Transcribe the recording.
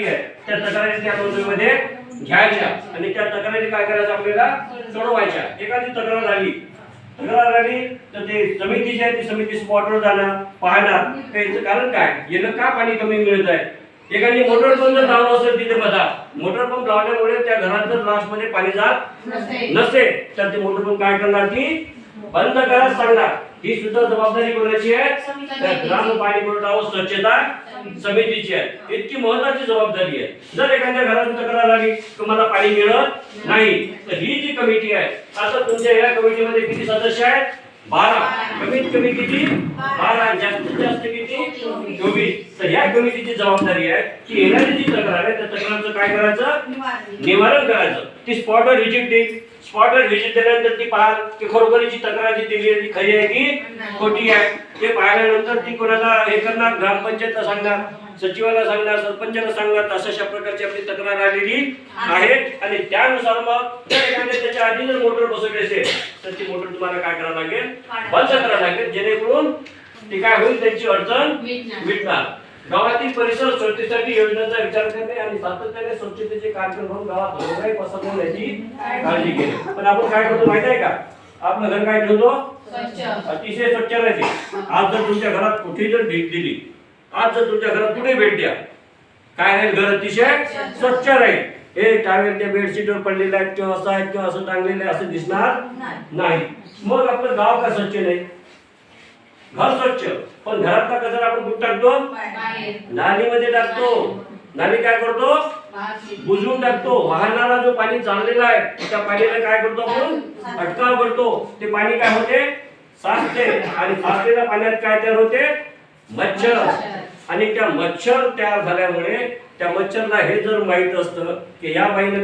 तक्रारी आहे त्या तक्रारी त्या नोंदणीमध्ये घ्यायच्या. आणि त्या तक्रारी काय करायचं आपल्याला? सोडवायच्या. एखादी तक्रार आली तक्रार आली तर ते समितीची आहे ती समिती स्पॉटवर जाणार पाहणार. त्याचं कारण काय? याला का पाणी कमी मिळत आहे? एखादी मोटर पंप जर लावलं असेल तिथे बघा मोटर पंप लावल्यामुळे त्या घरात जर लास्टमध्ये पाणी जात नसेल. तर ते मोटर पंप काय करणार की बंद करायला सांगणार ही सुद्धा जबाबदारी कोणाची आहे? ग्राम पाणी पुरवठा व स्वच्छता समितीची. आहे. इतकी महत्वाची जबाबदारी आहे. जर एखाद्या घरातून तक्रार आली की मला पाणी मिळत नाही तर ही जी कमिटी आहे आता तुमच्या या कमिटीमध्ये किती सदस्य आहेत? बारा. कमीत कमी किती? बारा. जास्तीत जास्त किती? चोवीस. तर या कमिटीची जबाबदारी आहे की येणारी जी तक्रार आहे त्या तक्रारचं काय करायचं? निवारण. करायचं. ती स्पॉटवर व्हिजिट देईल. स्पॉटवर व्हिजिट दिल्यानंतर ती पाहाल की खरोखरीची तक्रार जी दिली आहे ती खरी आहे की खोटी आहे? ते पाहिल्यानंतर ती कोणाला हे करणार? ग्रामपंचायतला सांगणार सचिवाला सांगणार सरपंचाला सांगणार अशा अशा प्रकारची आपली तक्रार आलेली आहे. आणि त्यानुसार मग त्याच्या आधी जर मोटर बसवली असेल तर ती मोटर तुम्हाला काय करावं लागेल? बंद करावं लागेल जेणेकरून ती काय होईल त्यांची अडचण मिटणार. गावातील परिसर स्वच्छतेसाठी योजनेचा विचार करणे आणि सातत्याने स्वच्छतेचे कार्यक्रम गावात धोरणाही पसरवून याची काळजी घेणे. पण आपण काय करतो माहिती आहे का? आपलं घर काय ठेवतो? अतिशय स्वच्छ राहते आज जर तुमच्या घरात कुठे जर भेट दिली आज जर तुमच्या घरात कुठे भेट द्या काय राहील घर अतिशय स्वच्छ राहील. हे टावेल त्या बेडशीटवर पडलेले आहेत किंवा असं आहेत किंवा असं टांगलेलं आहे असं दिसणार नाही. मग आपलं गाव का स्वच्छ नाही? घर स्वच्छ पण घरातला कचरा आपण कुठं टाकतो? नालीमध्ये टाकतो. नाली काय करतो? बुजवून टाकतो. वाहनाला जो पाणी चाललेला आहे त्या पाणीला काय करतो आपण? अटकाव करतो. ते पाणी काय होते? साचते. आणि साचलेल्या पाण्यात काय तयार होते? मच्छर. आणि त्या मच्छर तयार झाल्यामुळे त्या मच्छरला हे जर माहीत असतं की या बाईने